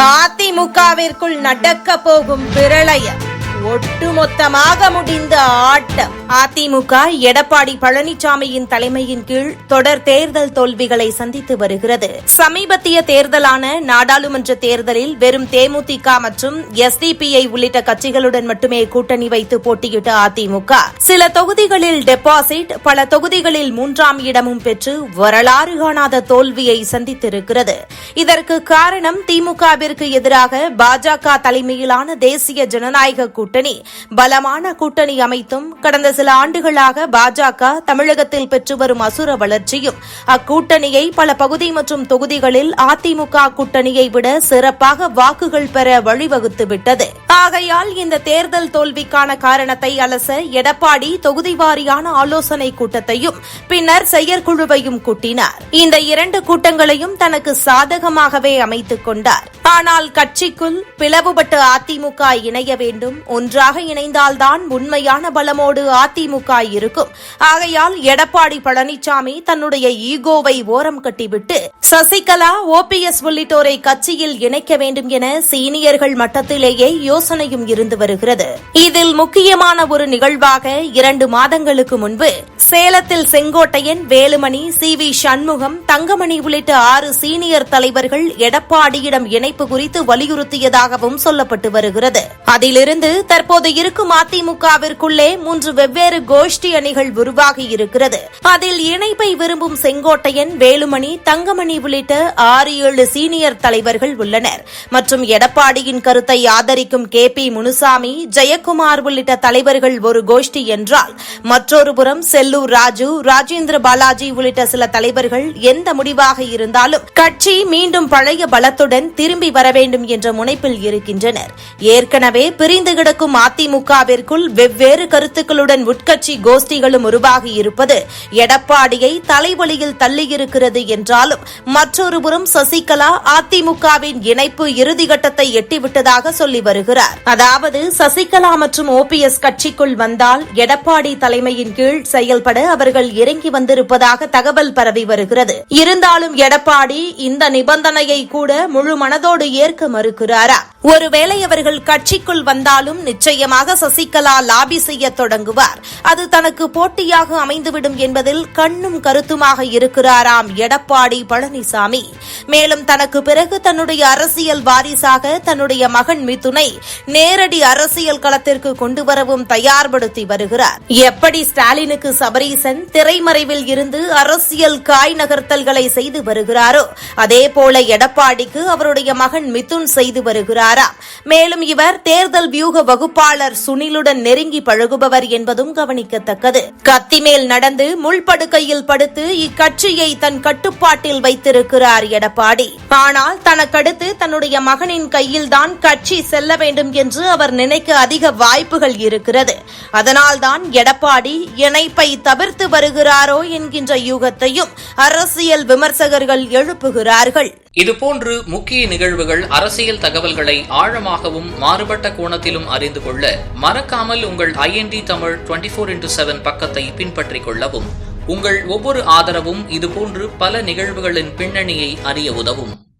அதிமுகவிற்குள் நடக்க போகும் பிரளயம். ஒட்டுமொத்தமாக முடிந்த ஆட்டம். அதிமுக எடப்பாடி பழனிசாமியின் தலைமையின் கீழ் தொடர் தேர்தல் தோல்விகளை சந்தித்து வருகிறது. சமீபத்திய தேர்தலான நாடாளுமன்ற தேர்தலில் வெறும் தேமுதிக மற்றும் எஸ்டிபிஐ உள்ளிட்ட கட்சிகளுடன் மட்டுமே கூட்டணி வைத்து போட்டியிட்ட அதிமுக. சில தொகுதிகளில் டெபாசிட் பல தொகுதிகளில் மூன்றாம் இடமும் பெற்று வரலாறு காணாத தோல்வியை சந்தித்திருக்கிறது. இதற்கு காரணம் திமுகவிற்கு எதிராக பாஜக தலைமையிலான தேசிய ஜனநாயக கூட்டணி கூட்டணி. பலமான கூட்டணி அமைத்தும் கடந்த சில ஆண்டுகளாக பாஜக தமிழகத்தில் பெற்று வரும் அசுர வளர்ச்சியும் அக்கூட்டணியை பல பகுதி மற்றும் தொகுதிகளில் அதிமுக கூட்டணியை விட சிறப்பாக வாக்குகள் பெற வழிவகுத்துவிட்டது ஆகையால் இந்த தேர்தல் தோல்விக்கான காரணத்தை அலச எடப்பாடி தொகுதி வாரியான ஆலோசனை கூட்டத்தையும் பின்னர் செயற்குழுவையும் கூட்டினார். இந்த இரண்டு கூட்டங்களையும் தனக்கு சாதகமாகவே அமைத்துக் கொண்டார். ஆனால் கட்சிக்குள் பிளவுபட்டு அதிமுக இணைய வேண்டும் ஒன்றாக இணைந்தால்தான் உண்மையான பலமோடு அதிமுக இருக்கும். ஆகையால் எடப்பாடி பழனிசாமி தன்னுடைய ஈகோவை ஓரம் கட்டிவிட்டு சசிகலா ஓபிஎஸ் உள்ளிட்டோரை கட்சியில் இணைக்க வேண்டும் என சீனியர்கள் மட்டத்திலேயே யோசனையும் இருந்து வருகிறது. இதில் முக்கியமான ஒரு நிகழ்வாக இரண்டு மாதங்களுக்கு முன்பு சேலத்தில் செங்கோட்டையன் வேலுமணி சி. வி. சண்முகம் தங்கமணி உள்ளிட்ட ஆறு சீனியர் தலைவர்கள் எடப்பாடியிடம் இணைப்பு குறித்து வலியுறுத்தியதாகவும் சொல்லப்பட்டு வருகிறது. அதிலிருந்து தற்போது இருக்கும் அதிமுகவிற்குள்ளே மூன்று வெவ்வேறு கோஷ்டி அணிகள் உருவாகி இருக்கிறது. அதில் இணைப்பை விரும்பும் செங்கோட்டையன் வேலுமணி தங்கமணி உள்ளிட்ட ஆறு ஏழு சீனியர் தலைவர்கள் உள்ளனர். மற்றும் எடப்பாடியின் கருத்தை ஆதரிக்கும் கே. பி. முனுசாமி ஜெயக்குமார் உள்ளிட்ட தலைவர்கள் ஒரு கோஷ்டி என்றால் மற்றொரு புறம் செல்லூர் ராஜு ராஜேந்திர பாலாஜி உள்ளிட்ட சில தலைவர்கள் எந்த முடிவாக இருந்தாலும் கட்சி மீண்டும் பழைய பலத்துடன் திரும்பி வர வேண்டும் என்ற முனைப்பில் இருக்கின்றனர். ஏற்கனவே பிரிந்து கிடக்கும் அதிமுகவிற்குள் வெவ்வேறு கருத்துக்களுடன் உட்கட்சி கோஷ்டிகளும் உருவாகி இருப்பது எடப்பாடியை தலைவலியில் தள்ளியிருக்கிறது என்றாலும் மற்றொருபுறம் சசிகலா அதிமுகவின் இணைப்பு இறுதிக்கட்டத்தை எட்டிவிட்டதாக சொல்லி வருகிறார். அதாவது சசிகலா மற்றும் ஓபிஎஸ் கட்சிக்குள் வந்தால் எடப்பாடி தலைமையின் கீழ் செயல்பட உட்பட அவர்கள் இறங்கி வந்திருப்பதாக தகவல் பரவி வருகிறது. இருந்தாலும் எடப்பாடி இந்த நிபந்தனையை கூட முழு மனதோடு ஏற்க மறுக்கிறாரா? ஒருவேளை அவர்கள் கட்சிக்குள் வந்தாலும் நிச்சயமாக சசிகலா லாபி செய்ய தொடங்குவார். அது தனக்கு போட்டியாக அமைந்துவிடும் என்பதில் கண்ணும் கருத்துமாக இருக்கிறாராம் எடப்பாடி பழனிசாமி. மேலும் தனக்கு பிறகு தன்னுடைய அரசியல் வாரிசாக தன்னுடைய மகன் மிதுனை நேரடி அரசியல் களத்திற்கு கொண்டு வரவும் தயார்படுத்தி வருகிறார். எப்படி ஸ்டாலினுக்கு சபரி சபரீசன் திரைமறைவில் இருந்து அரசியல் காய் நகர்த்தல்களை செய்து வருகிறாரோ? அதேபோல எடப்பாடிக்கு அவருடைய மகன் மிதுன் செய்து வருகிறாராம் மேலும் இவர் தேர்தல் வியூக வகுப்பாளர் சுனிலுடன் நெருங்கி பழகுபவர் என்பதும் கவனிக்கத்தக்கது. கத்திமேல் நடந்து முள்படுக்கையில் படுத்து இக்கட்சியை தன் கட்டுப்பாட்டில் வைத்திருக்கிறார் எடப்பாடி. ஆனால் தனக்கடுத்து தன்னுடைய மகனின் கையில்தான் கட்சி செல்ல வேண்டும் என்று அவர் நினைக்க அதிக வாய்ப்புகள் இருக்கிறது. அதனால்தான் எடப்பாடி இணைப்பை தவிர்த்து வருகிறாரோ என்கின்ற யூகத்தையும் அரசியல் விமர்சகர்கள் எழுப்புகிறார்கள். இதுபோன்று முக்கிய நிகழ்வுகள் அரசியல் தகவல்களை ஆழமாகவும் மாறுபட்ட கோணத்திலும் அறிந்து கொள்ள மறக்காமல் உங்கள் IND Tamil twenty four into seven பக்கத்தை பின்பற்றிக் கொள்ளவும். உங்கள் ஒவ்வொரு ஆதரவும் இதுபோன்று பல நிகழ்வுகளின் பின்னணியை அறிய உதவும்.